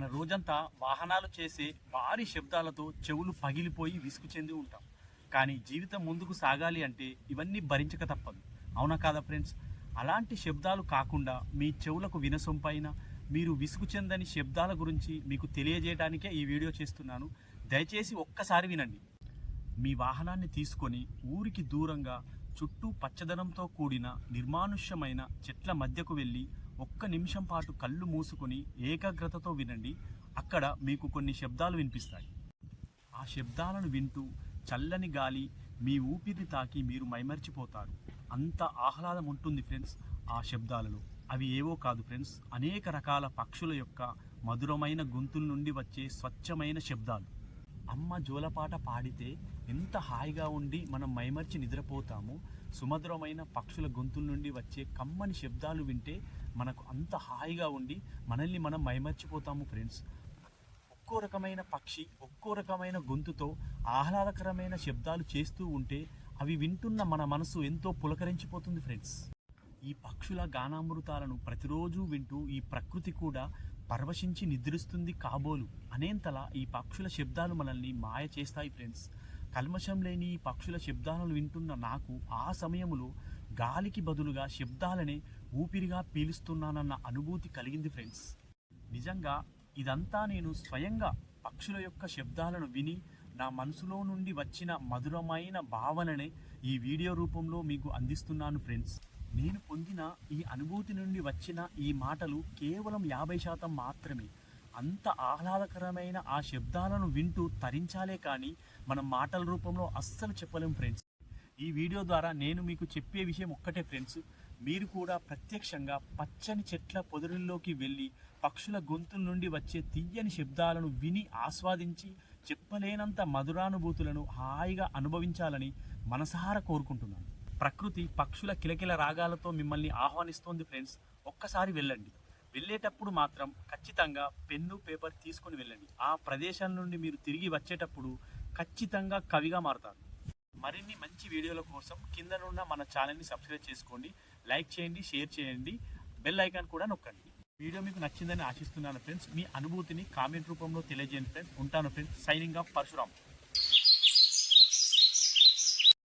మన రోజంతా వాహనాలు చేసే భారీ శబ్దాలతో చెవులు పగిలిపోయి విసుగు చెంది ఉంటాం. కానీ జీవితం ముందుకు సాగాలి అంటే ఇవన్నీ భరించక తప్పదు. అవునా కాదా ఫ్రెండ్స్? అలాంటి శబ్దాలు కాకుండా మీ చెవులకు వినసొంపైన మీరు విసుగు చెందని శబ్దాల గురించి మీకు తెలియజేయడానికే ఈ వీడియో చేస్తున్నాను. దయచేసి ఒక్కసారి వినండి. మీ వాహనాన్ని తీసుకొని ఊరికి దూరంగా చుట్టూ పచ్చదనంతో కూడిన నిర్మానుష్యమైన చెట్ల మధ్యకు వెళ్ళి ఒక్క నిమిషం పాటు కళ్ళు మూసుకొని ఏకాగ్రతతో వినండి. అక్కడ మీకు కొన్ని శబ్దాలు వినిపిస్తాయి. ఆ శబ్దాలను వింటూ చల్లని గాలి మీ ఊపిరిని తాకి మీరు మైమర్చిపోతారు. అంత ఆహ్లాదం ఉంటుంది ఫ్రెండ్స్ ఆ శబ్దాలలో. అవి ఏవో కాదు ఫ్రెండ్స్. అనేక రకాల పక్షుల యొక్క మధురమైన గొంతుల నుండి వచ్చే స్వచ్ఛమైన శబ్దాలు. అమ్మ జోలపాట పాడితే ఎంత హాయిగా ఉండి మనం మైమర్చి నిద్రపోతాము సుమధురమైన పక్షుల గొంతుల నుండి వచ్చే కమ్మని శబ్దాలు వింటే మనకు అంత హాయిగా ఉండి మనల్ని మనం మైమర్చిపోతాము ఫ్రెండ్స్. ఒక్కో రకమైన పక్షి ఒక్కో రకమైన గొంతుతో ఆహ్లాదకరమైన శబ్దాలు చేస్తూ ఉంటే అవి వింటున్న మన మనసు ఎంతో పులకరించిపోతుంది ఫ్రెండ్స్. ఈ పక్షుల గానామృతాలను ప్రతిరోజు వింటూ ఈ ప్రకృతి కూడా పరవశించి నిద్రిస్తుంది కాబోలు అనేంతలా ఈ పక్షుల శబ్దాలు మనల్ని మాయ చేస్తాయి ఫ్రెండ్స్ కల్మషం లేని ఈ పక్షుల శబ్దాలను వింటున్న నాకు ఆ సమయంలో గాలికి బదులుగా శబ్దాలనే ఊపిరిగా పీలుస్తున్నానన్న అనుభూతి కలిగింది ఫ్రెండ్స్ నిజంగా ఇదంతా నేను స్వయంగా పక్షుల యొక్క శబ్దాలను విని నా మనసులో నుండి వచ్చిన మధురమైన భావననే ఈ వీడియో రూపంలో మీకు అందిస్తున్నాను ఫ్రెండ్స్ నేను పొందిన ఈ అనుభూతి నుండి వచ్చిన ఈ మాటలు కేవలం యాభై శాతం మాత్రమే. అంత ఆహ్లాదకరమైన ఆ శబ్దాలను వింటూ తరించాలే కానీ మనం మాటల రూపంలో అస్సలు చెప్పలేం ఫ్రెండ్స్. ఈ వీడియో ద్వారా నేను మీకు చెప్పే విషయం ఒక్కటే ఫ్రెండ్స్. మీరు కూడా ప్రత్యక్షంగా పచ్చని చెట్ల పొదరుల్లోకి వెళ్ళి పక్షుల గొంతుల నుండి వచ్చే తీయని శబ్దాలను విని ఆస్వాదించి చెప్పలేనంత మధురానుభూతులను హాయిగా అనుభవించాలని మనసారా కోరుకుంటున్నాను. ప్రకృతి పక్షుల కిలకిల రాగాలతో మిమ్మల్ని ఆహ్వానిస్తోంది ఫ్రెండ్స్ ఒక్కసారి వెళ్ళండి. వెళ్ళేటప్పుడు మాత్రం ఖచ్చితంగా పెన్ను పేపర్ తీసుకొని వెళ్ళండి. ఆ ప్రదేశం నుండి మీరు తిరిగి వచ్చేటప్పుడు ఖచ్చితంగా కవిగా మారుతారు. మరిన్ని మంచి వీడియోల కోసం కిందనున్న మన ఛానల్ని సబ్స్క్రైబ్ చేసుకోండి. లైక్ చేయండి షేర్ చేయండి. బెల్ ఐకాన్ కూడా నొక్కండి. వీడియో మీకు నచ్చిందని ఆశిస్తున్నాను ఫ్రెండ్స్ మీ అనుభూతిని కామెంట్ రూపంలో తెలియజేయండి ఫ్రెండ్స్ ఉంటాను ఫ్రెండ్స్ సైనింగ్ ఆఫ్ పరశురామ్